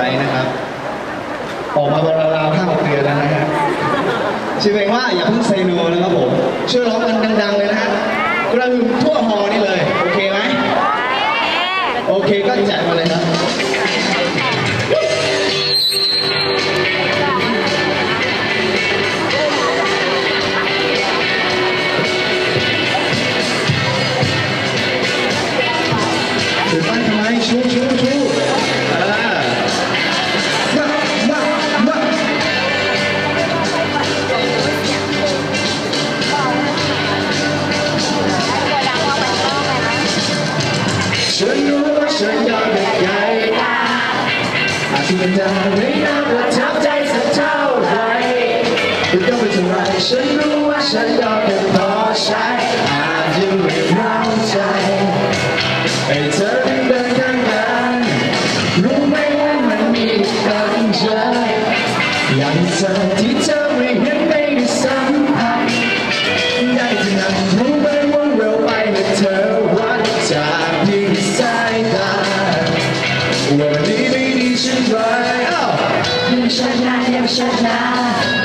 ว้นะครับ ออกมาบราวข้าวเกลือแล้วนะฮะชื่อเพลงว่าอย่าเพิ่งเซโนนะครับผมช่วยร้องกันดังๆเลยนะฮะกระหึ่มทั่วฮอนี่เลย โอเคไหมโอเคก็จัดมาเลยครับถือป้ายทำไมชูชูชูอ่ อาจจะเป็นดาวไม่น่าประทับใจสักเท่าไหรแต่ก็ไม่เท่าไรฉันรู้ว่าฉันยอมได้พอใช้อาจจะไม่เข้าใจให้เธอได้เดินข้างกันรู้ไหมว่ามันมีกันใจอย่างเธอที่เธอไม่เห็นไม่ได้สัมผัสได้ที่นั่นรู้ไหมว่าเร็วไปและเธอวัดจากเพียงสายตา ชัดนะยังไม่ชัดนะ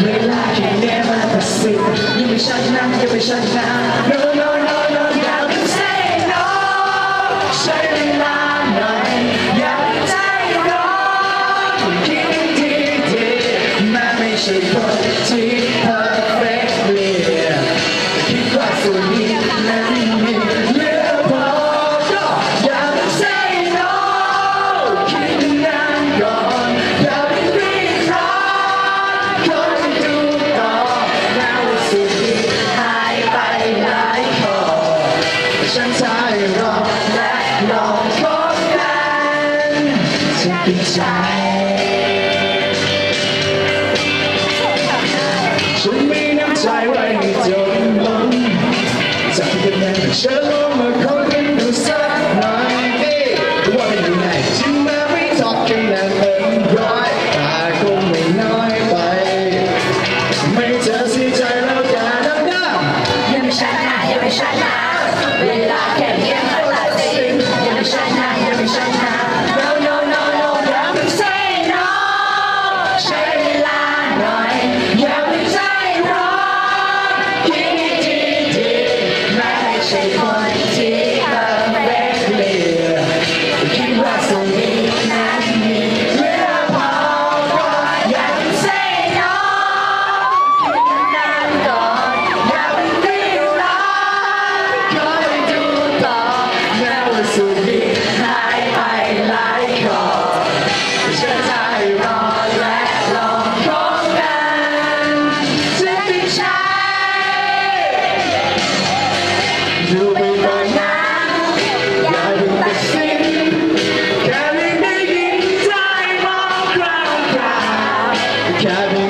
เวลาแค่เนี้ยมันตัดสินยังไม่ชัดนะยังไม่ชัดนะ no no no no อย่าเพิ่ง say no ใช้เวลาหน่อยอย่าเพิ่งใจร้อนคิดดีดีๆแม้ไม่ใช่คนที่ perfectly จะเป็นใจฉันมีน้ำใจไว้ให้จนล้นจากที่เป็นแม่เชิญลงมาคุยกันดูสักหน่อยเอ๊ะว่าเป็นยังไงถึงแม้ไม่ตอบกันนานเป็นร้อยแต่คงไม่น้อยไป ไม่เจอสีใจแล้วกันดังยังไม่ชัดนะยังไม่ชัดนะ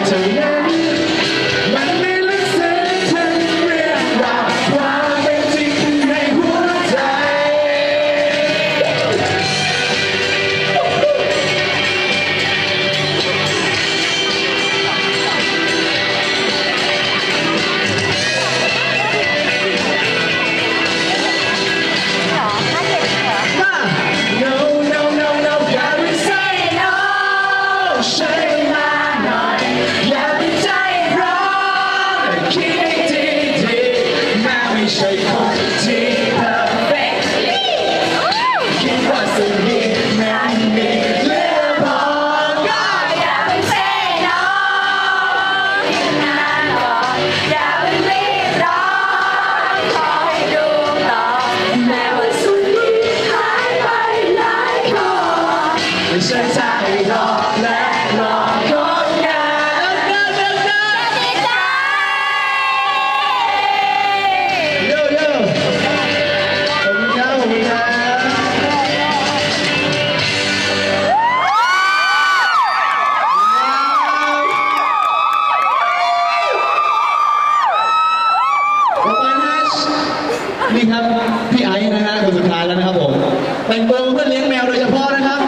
แค่เครับพี่ไอ้นะฮะคนสุดท้ายแล้วนะครับผมแต่งเบิงเพื่อเลี้ยงแมวโดยเฉพาะนะครับ